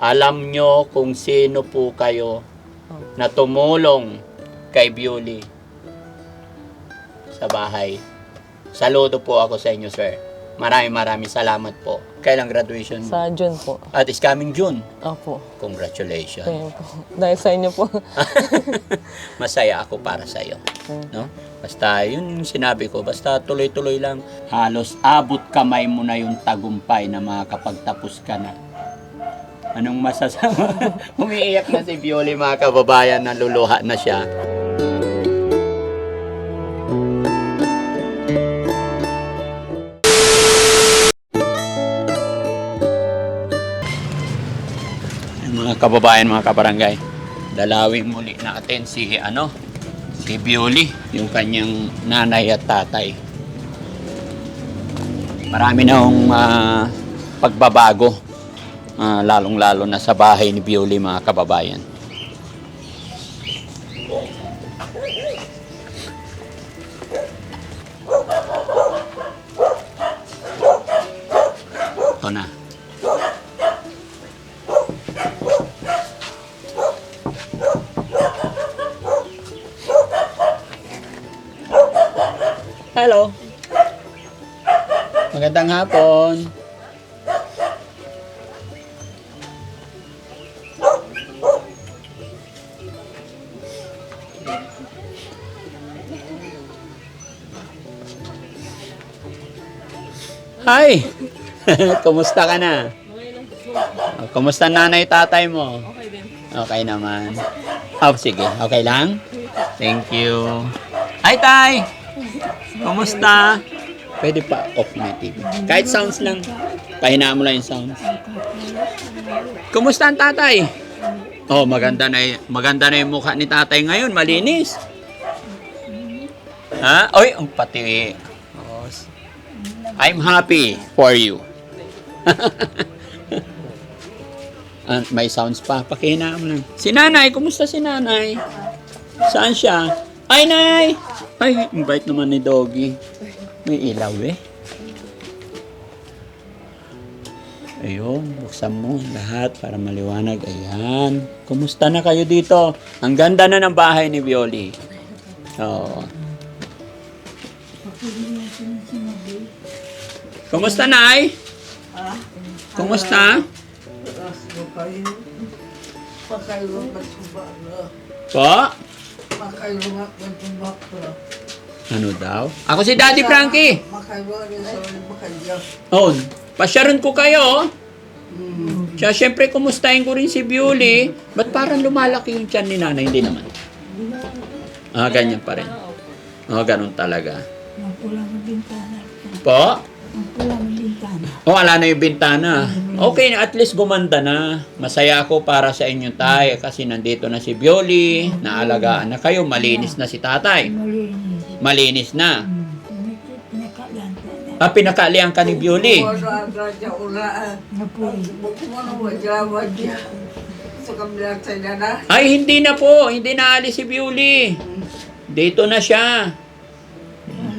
alam nyo kung sino po kayo na tumulong kay Bewley sa bahay. Saludo po ako sa inyo, sir. Maraming maraming salamat po. Kailang graduation mo? Sa June po. At is coming June. Opo. Congratulations. Kaya po. Dahil sa inyo po. Masaya ako para sa iyo. No? Basta yun yung sinabi ko, basta tuloy-tuloy lang. Halos abot kamay mo na yung tagumpay na makakapagtapos ka na. Anong masasama? Umiiyak na si Violi mga kababayan, naluluha na siya. mga kababayan, mga kabarangay, dalawin muli natin si ano, si Bioli, yung kanyang nanay at tatay. Marami na akong ah, pagbabago, ah, lalong-lalo na sa bahay ni Bioli, mga kababayan. Ito na. Hello. Magandang hapon. Hi! Kumusta ka na? Oh, Kumusta nanay tatay mo? Okay din. Okay naman. Oh, sige. Okay lang? Thank you. Hi, Tay! Kumusta? Pwede pa off na TV. Kahit sounds lang. Pahinaan mo lang yung sounds. Kumusta ang tatay? Oh, maganda na, maganda na yung mukha ni tatay ngayon. Malinis. Ha? Oy, ang pati. Oh, I'm happy for you. Ah, may sounds pa. Pakihinaan mo lang. Si nanay, kumusta si nanay? Saan siya? Ay, nay! Ay, bait naman ni Doggy. May ilaw eh. Ayun, buksan mo lahat para maliwanag. Ayan. Kumusta na kayo dito? Ang ganda na ng bahay ni Violi. Oo. Kumusta, Nay? Kumusta? Po? Ano daw? Ako si Daddy Frankie. Oh, pasyaron ko kayo. Siya, syempre, kumustahin ko rin si Bewley. Ba't parang lumalaki yung tiyan ni nanay? Hindi naman. Ah, ganyan pa rin. Oh, ganun talaga. Ang pulang bintana. Po? Bintana. Oh, wala na yung bintana. Okay, at least gumanda na. Masaya ako para sa inyo, tay. Kasi nandito na si Bioli. Naalagaan na kayo. Malinis na si tatay. Malinis. Malinis na. Pinakalanta na. Ah, pinakalian ka ni Bioli. Ay, hindi na po. Hindi na alis si Bioli. Dito na siya.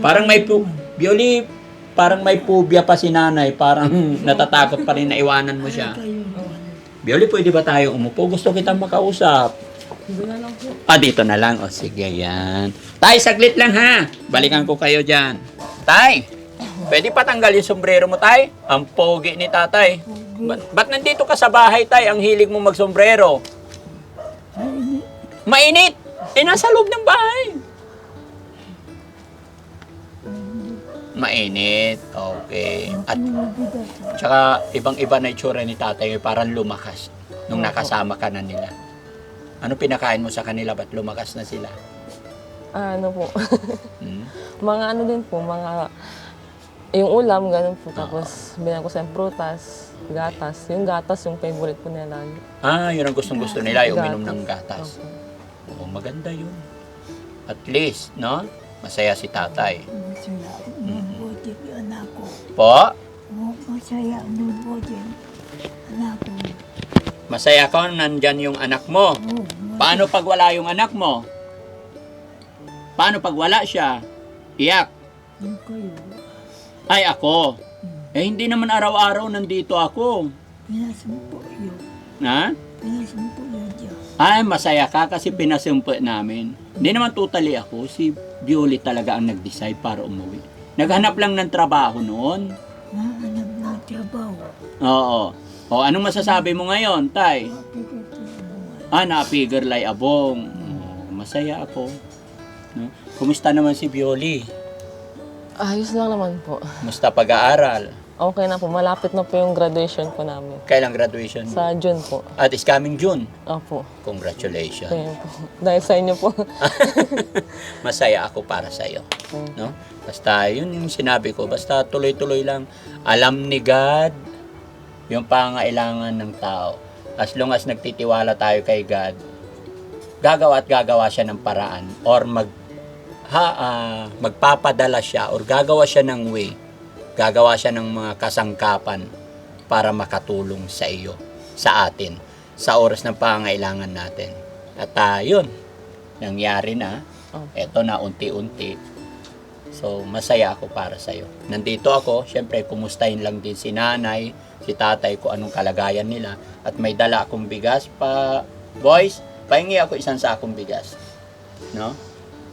Parang may pu... Bioli, parang may pubya pa si nanay. Parang natatakot pa rin na iwanan mo siya. Kayo. Bioli, pwede ba tayo umupo? Gusto kitang makausap. Ah, dito na lang. O, sige, yan. Tay, saglit lang ha. Balikan ko kayo dyan. Tay, pwede patanggal yung sombrero mo, tay? Ang pogi ni tatay. Ba't, ba't nandito ka sa bahay, tay? Ang hilig mo magsombrero. Mainit! Eh, nasa loob ng bahay. Mainit. Okay. At tsaka ibang-iba na itsura ni tatay. Parang lumakas nung nakasama ka na nila. Ano pinakain mo sa kanila? Ba't lumakas na sila? ano po. Hmm? mga ano din po, mga... Yung ulam, ganun po. Tapos, bilang ko sa prutas, gatas. Yung gatas, yung favorite po nila lagi. Ah, yun ang gustong-gusto nila, yung uminom ng gatas. Opo. Oo, maganda yun. At least, no? Masaya si tatay. Masaya. Po? Oh, Masaya. Mabuti yung anak ko. Masaya ka, nandyan yung anak mo. Oh, Paano pag wala yung anak mo? Paano pag wala siya? Iyak. yung kayo. Ay, ako. Eh, hindi naman araw-araw nandito ako. Pinas mo po yun. Na? Pinasumpo yun dyan. Ay, masaya ka kasi pinasumpo namin. Hindi naman totally ako. Si Bioli talaga ang nag-decide para umuwi. Naghanap lang ng trabaho noon. Mahanap na trabaho. Oo. O, anong masasabi mo ngayon, Tay? Ah, na-figure lay abong. Oh, masaya ako. No? Kumusta naman si Bioli? Ayos lang naman po. Kumusta pag-aaral? Okay na po. Malapit na po yung graduation po namin. Kailang graduation mo? Sa June po. At is coming June. Opo. Congratulations. Kaya po. Dahil sa inyo po. Masaya ako para sa iyo. No? Basta yun yung sinabi ko, basta tuloy-tuloy lang. Alam ni God yung pangailangan ng tao. As long as nagtitiwala tayo kay God, gagawa at gagawa siya ng paraan or mag ha, ah, magpapadala siya or gagawa siya ng way. Gagawa siya ng mga kasangkapan para makatulong sa iyo, sa atin, sa oras ng pangailangan natin. At ah, yun, nangyari na. Oh. Eto na unti-unti. So, masaya ako para sa iyo. Nandito ako, syempre, kumustahin lang din si nanay, si tatay ko anong kalagayan nila. At may dala akong bigas pa. Boys, pahingi ako isang sakong bigas. No?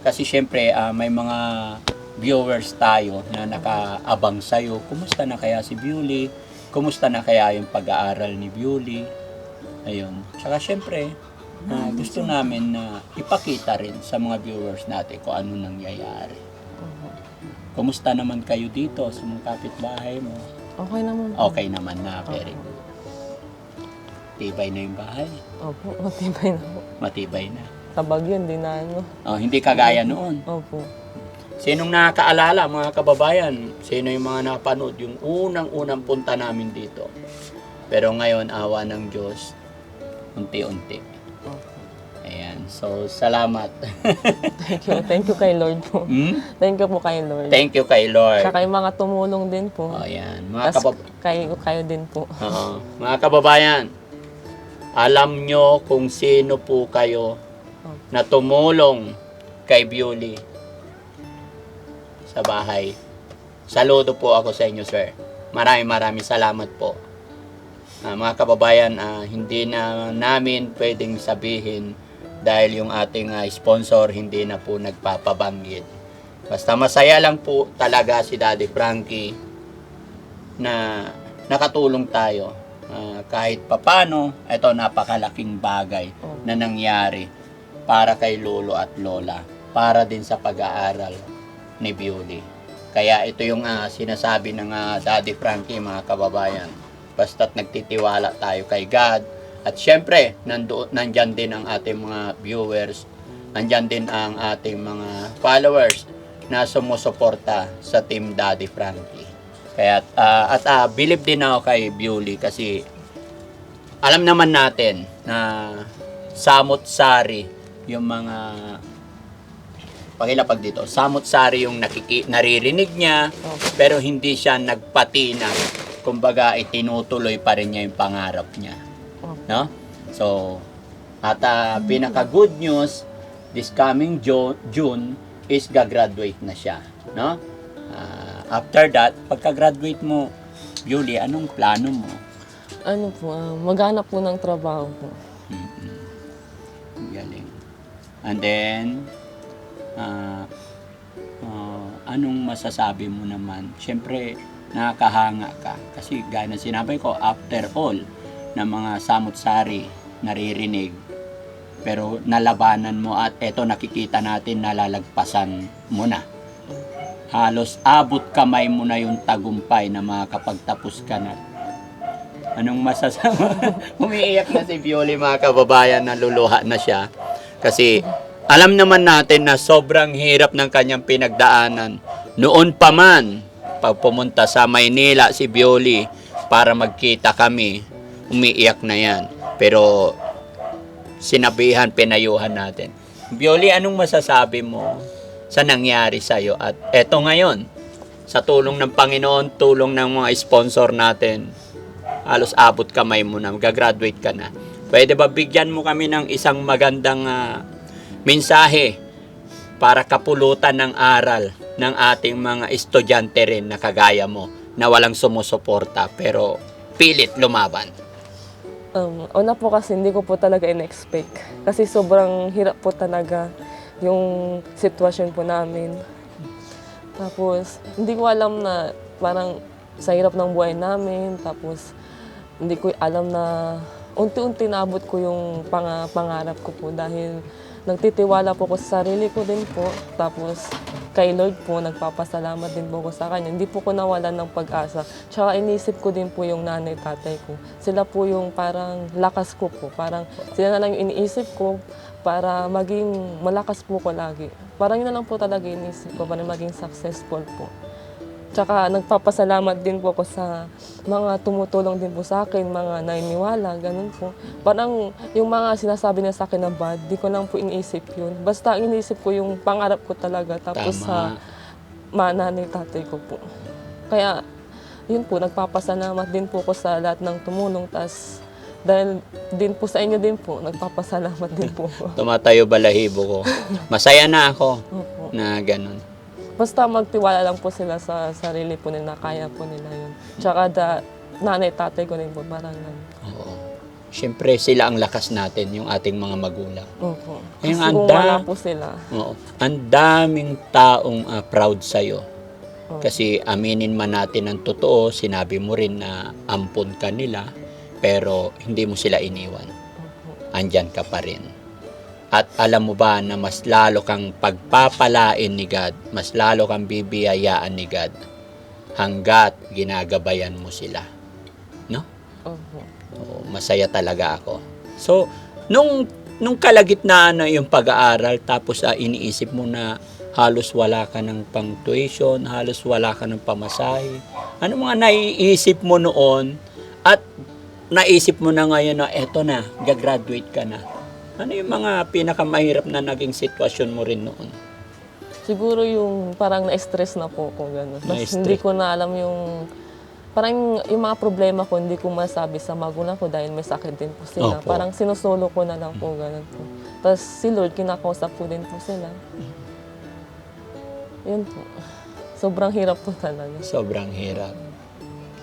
Kasi syempre, ah, may mga viewers tayo na nakaabang sa'yo. Kumusta na kaya si Bewley? Kumusta na kaya yung pag-aaral ni Bewley? Ayun. Tsaka syempre, ah, gusto namin na ipakita rin sa mga viewers natin kung ano nangyayari. Kumusta naman kayo dito sa mga kapitbahay mo? Okay naman po. Okay naman na, very good. Tibay na yung bahay. Opo. Matibay na po. Matibay na. Sa Baguio, hindi na ano. Oh, hindi kagaya noon. Opo. Sinong nakakaalala, mga kababayan? Sino yung mga napanood? Yung unang-unang punta namin dito. Pero ngayon, awa ng Diyos, unti-unti. Ayan. So, salamat. Thank you. Thank you kay Lord po. Hmm? Thank you po kay Lord. Thank you kay Lord. Tsaka yung mga tumulong din po. Oh, ayan. Mga, Tapos kabab- kayo, kayo din po. Oo. mga kababayan, alam nyo kung sino po kayo na tumulong kay Bewley sa bahay. Saludo po ako sa inyo, sir. Maraming maraming salamat po. Ah, mga kababayan, ah, hindi na namin pwedeng sabihin dahil yung ating ah, sponsor hindi na po nagpapabanggit. Basta masaya lang po talaga si Daddy Frankie na nakatulong tayo. Ah, kahit papano, ito napakalaking bagay na nangyari para kay lolo at lola, para din sa pag-aaral ni Bewley. Kaya ito yung ah, sinasabi ng ah, Daddy Frankie mga kababayan. Basta't nagtitiwala tayo kay God. At syempre, nando, nandyan din ang ating mga viewers. Nandyan din ang ating mga followers na sumusuporta sa Team Daddy Frankie. Kaya ah, at ah, believe din ako kay Bewley kasi alam naman natin na samot-sari yung mga pakilapag dito. Samot-sari yung nakiki, naririnig niya pero hindi siya nagpatinag. Kumbaga, itinutuloy pa rin niya yung pangarap niya. No? So, at ah, pinaka good news, this coming Jo- June is gagraduate na siya. No? Ah, after that, pagka-graduate mo, Julie, anong plano mo? Ano po, ah, maghanap po ng trabaho po. Ang Galing. And then, ah, ah, anong masasabi mo naman? Siyempre, nakakahanga ka. Kasi gaya na sinabi ko, after all, na mga samot-sari, naririnig, pero nalabanan mo at eto nakikita natin nalalagpasan mo na. Halos abot kamay mo na yung tagumpay na makakapagtapos ka na. Anong masasama? Umiiyak na si Pioli mga kababayan, naluluha na siya. Kasi alam naman natin na sobrang hirap ng kanyang pinagdaanan. Noon pa man, pag pumunta sa Maynila si Bioli para magkita kami, umiiyak na yan. Pero sinabihan, pinayuhan natin. Bioli, anong masasabi mo sa nangyari sa'yo? At eto ngayon, sa tulong ng Panginoon, tulong ng mga sponsor natin, halos abot kamay mo na, gagraduate ka na. Pwede ba bigyan mo kami ng isang magandang ah, mensahe para kapulutan ng aral ng ating mga estudyante rin na kagaya mo na walang sumusuporta pero pilit lumaban. Um, una po kasi hindi ko po talaga in-expect. Kasi sobrang hirap po talaga yung sitwasyon po namin. Tapos, hindi ko alam na parang sa hirap ng buhay namin. Tapos, hindi ko alam na unti-unti naabot ko yung pang- pangarap ko po dahil nagtitiwala po ko sa sarili ko din po. Tapos, kay Lord po, nagpapasalamat din po ko sa Kanya. Hindi po ko nawalan ng pag-asa. Tsaka inisip ko din po yung nanay tatay ko. Sila po yung parang lakas ko po. Parang sila na lang yung iniisip ko para maging malakas po ko lagi. Parang yun na lang po talaga inisip ko para maging successful po. Tsaka nagpapasalamat din po ako sa mga tumutulong din po sa akin, mga nainiwala, ganun po. Parang yung mga sinasabi na sa akin na bad, di ko lang po iniisip yun. Basta iniisip ko yung pangarap ko talaga. Tapos sa Tama. mananay tatay ko po. Kaya, yun po, nagpapasalamat din po ko sa lahat ng tumulong. Tas, dahil din po sa inyo din po, nagpapasalamat din po ako. Tumatayo balahibo ko. Masaya na ako Opo. na ganun. Basta magtiwala lang po sila sa sarili po nila, kaya po nila yun. Tsaka da, nanay, tatay ko rin po, parang ganun. Oo. Siyempre, sila ang lakas natin, yung ating mga magulang. Opo. Ayun, Kasi ang kung wala da- po sila, Oo. Ang daming taong ah, proud sa'yo. Kasi aminin man natin ang totoo, sinabi mo rin na ampun ka nila, pero hindi mo sila iniwan. Opo. Andyan ka pa rin. At alam mo ba na mas lalo kang pagpapalain ni God, mas lalo kang bibiyayaan ni God hanggat ginagabayan mo sila. No? Opo. Oo, masaya talaga ako. So, nung nung kalagitnaan na yung pag-aaral tapos ah, iniisip mo na halos wala ka ng pang tuition, halos wala ka ng pamasahe. Ano mga naiisip mo noon at naisip mo na ngayon na eto na, gagraduate ka na. Ano yung mga pinakamahirap na naging sitwasyon mo rin noon? Siguro yung parang na-stress na po ako, gano'n. Na-stress. hindi ko na alam yung, parang yung mga problema ko, hindi ko masabi sa magulang ko dahil may sakit din po sila. Opo. Parang sinusolo ko na lang po, gano'n po. Tapos si Lord, kinakausap ko din po sila. Yun po. Sobrang hirap po talaga. Sobrang hirap.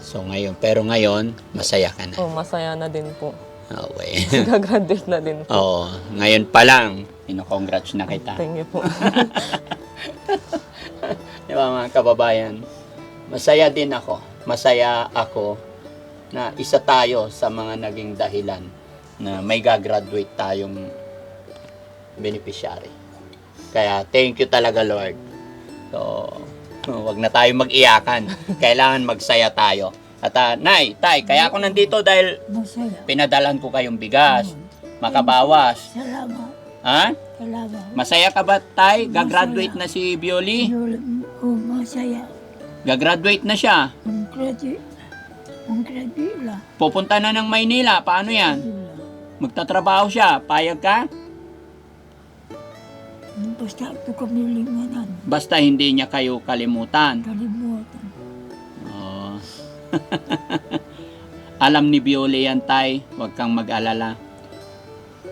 So ngayon, pero ngayon, masaya ka na. Oh, masaya na din po. Okay. Gagraduate na din po. Oo, ngayon pa lang, ino-congrats na kita. Thank you po. Di ba mga kababayan? Masaya din ako. Masaya ako na isa tayo sa mga naging dahilan na may gagraduate tayong beneficiary. Kaya thank you talaga Lord. So, wag na tayo mag-iyakan. Kailangan magsaya tayo. At ah, Nay, Tay, kaya ako nandito dahil Masaya. pinadalan ko kayong bigas, makabawas. Salamat. Ha? Salamat. Masaya ka ba, Tay? Gagraduate na si Bioli? Oh, masaya. Gagraduate na siya. Ang graduate. Ang graduate lang. Pupunta na ng Maynila. Paano yan? Magtatrabaho siya. Payag ka? Basta ito kami. Basta hindi niya kayo kalimutan. Kalimutan. Alam ni Bioli yan, Tay. Huwag kang mag-alala.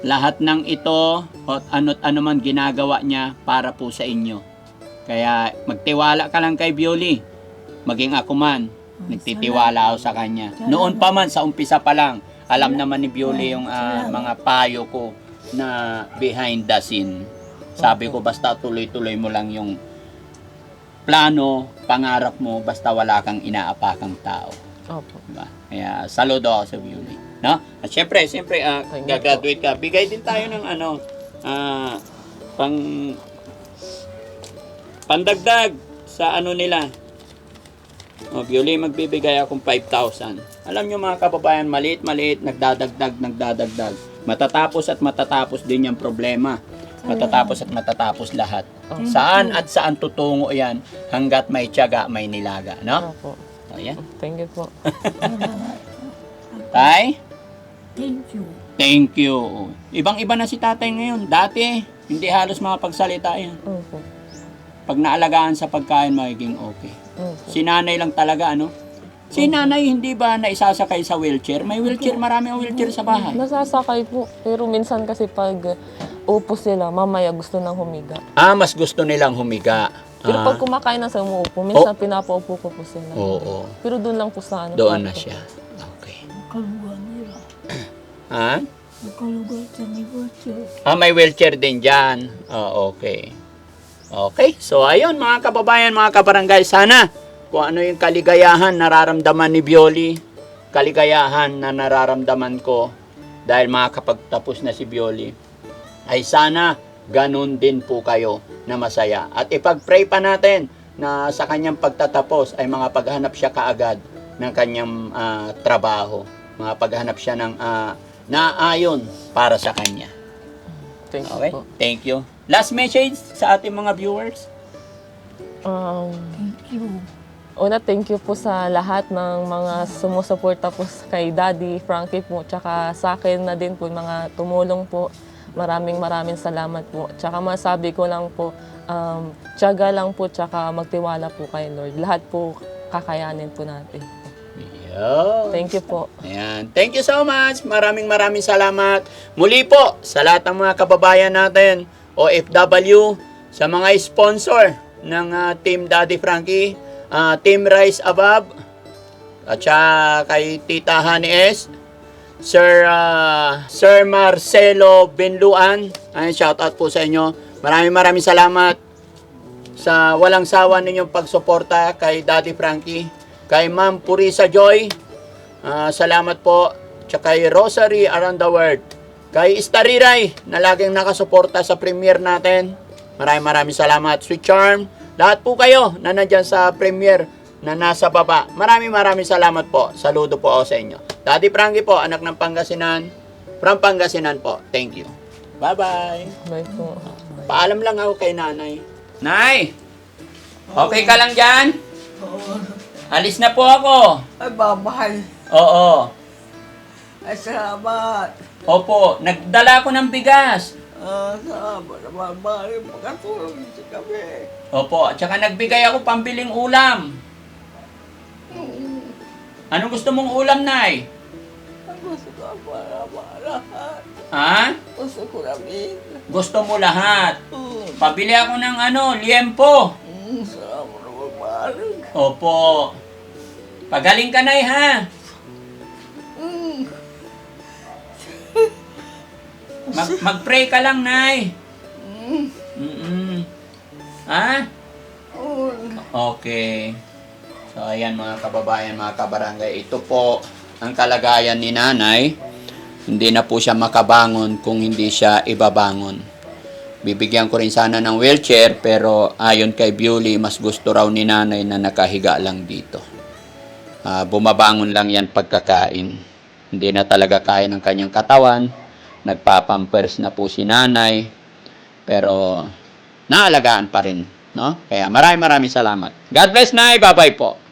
Lahat ng ito, at ano't ano man ginagawa niya para po sa inyo. Kaya magtiwala ka lang kay Bioli. Maging ako man, nagtitiwala ako sa kanya. Noon pa man, sa umpisa pa lang, alam naman ni Bioli yung ah, mga payo ko na behind the scene. Sabi ko, basta tuloy-tuloy mo lang yung plano, pangarap mo, basta wala kang inaapakang tao. Opo. Diba? Kaya saludo ako sa Beauty. No? At syempre, syempre, you gagraduate ka. Bigay din tayo ng ano, ah, pang pandagdag sa ano nila. O, Beauty, magbibigay akong 5,000. Alam nyo mga kababayan, maliit, maliit, nagdadagdag, nagdadagdag. Matatapos at matatapos din yung problema. Matatapos at matatapos lahat. Saan at saan tutungo yan hanggat may tiyaga, may nilaga. No? Opo. O, yan. Thank you po. Tay? Thank you. Thank you. Ibang-iba na si tatay ngayon. Dati, hindi halos makapagsalita yan. Opo. Pag naalagaan sa pagkain, magiging okay. Opo. Si nanay lang talaga, ano? Si nanay, hindi ba naisasakay sa wheelchair? May wheelchair, marami ang wheelchair sa bahay. Nasasakay po. Pero minsan kasi pag upo sila, mamaya gusto nang humiga. Ah, mas gusto nilang humiga. Pero Ah, pag kumakain na sa umuupo, minsan pinapaupo ko po sila. Oo, Pero doon lang po sa ano. doon na kwarto. siya. Okay. Kaluan nila. Ha? Nakalugar sa negosyo. Ah, may wheelchair din dyan. Ah, okay. Okay, so ayun mga kababayan, mga kabarangay, sana kung ano yung kaligayahan nararamdaman ni Bioli, kaligayahan na nararamdaman ko dahil makakapagtapos na si Bioli, ay sana ganun din po kayo na masaya. At ipag-pray pa natin na sa kanyang pagtatapos ay mga paghanap siya kaagad ng kanyang ah, trabaho. Mga paghanap siya ng ah, naayon para sa kanya. Thank you Okay, po. thank you. Last message sa ating mga viewers. Um, Thank you. Una, thank you po sa lahat ng mga sumusuporta po kay Daddy, Frankie po, tsaka sa akin na din po, mga tumulong po. Maraming maraming salamat po. Tsaka masabi ko lang po, um, tiyaga lang po, tsaka magtiwala po kay Lord. Lahat po kakayanin po natin. Yo. Thank you po. Ayan. Thank you so much. Maraming maraming salamat. Muli po sa lahat ng mga kababayan natin, OFW, sa mga sponsor ng ah, Team Daddy Frankie, ah, Team Rise Above, at saka kay Tita Honey S, Sir ah, Sir Marcelo Benluan. Ayan, shout out po sa inyo. Maraming maraming salamat sa walang sawa ninyong pagsuporta kay Daddy Frankie, kay Ma'am Purisa Joy, ah, salamat po, tsaka kay Rosary Around the World, kay Istariray na laging nakasuporta sa premiere natin. Maraming maraming salamat. Sweet Charm, lahat po kayo na nandyan sa premiere na nasa baba. Maraming maraming salamat po. Saludo po ako sa inyo. Daddy Frankie po, anak ng Pangasinan. From Pangasinan po. Thank you. Bye-bye. Bye po. Paalam lang ako kay nanay. Nay! Okay ka lang dyan? Alis na po ako. Ay, babay. Oo. Ay, salamat. Opo, nagdala ko ng bigas. Ah. Bari, makatulong sa kami. Opo, at saka nagbigay ako pambiling ulam. Anong gusto mong ulam, Nay? Gusto ko para lahat. Ha? Gusto ko namin. Gusto mo lahat. Pabili ako ng ano, liempo. mm, salamat naman. Opo. Pagaling ka, Nay, ha? Mag mag-pray ka lang, Nay. mm, Mm-mm. Ha? Okay. So, ayan mga kababayan, mga kabarangay. Ito po ang kalagayan ni nanay. Hindi na po siya makabangon kung hindi siya ibabangon. Bibigyan ko rin sana ng wheelchair pero ayon kay Bewley, mas gusto raw ni nanay na nakahiga lang dito. Ah, bumabangon lang yan pagkakain. Hindi na talaga kaya ng kanyang katawan. Nagpapampers na po si nanay. Pero naalagaan pa rin. No? Kaya maraming maraming salamat. God bless, Nay. Bye-bye po.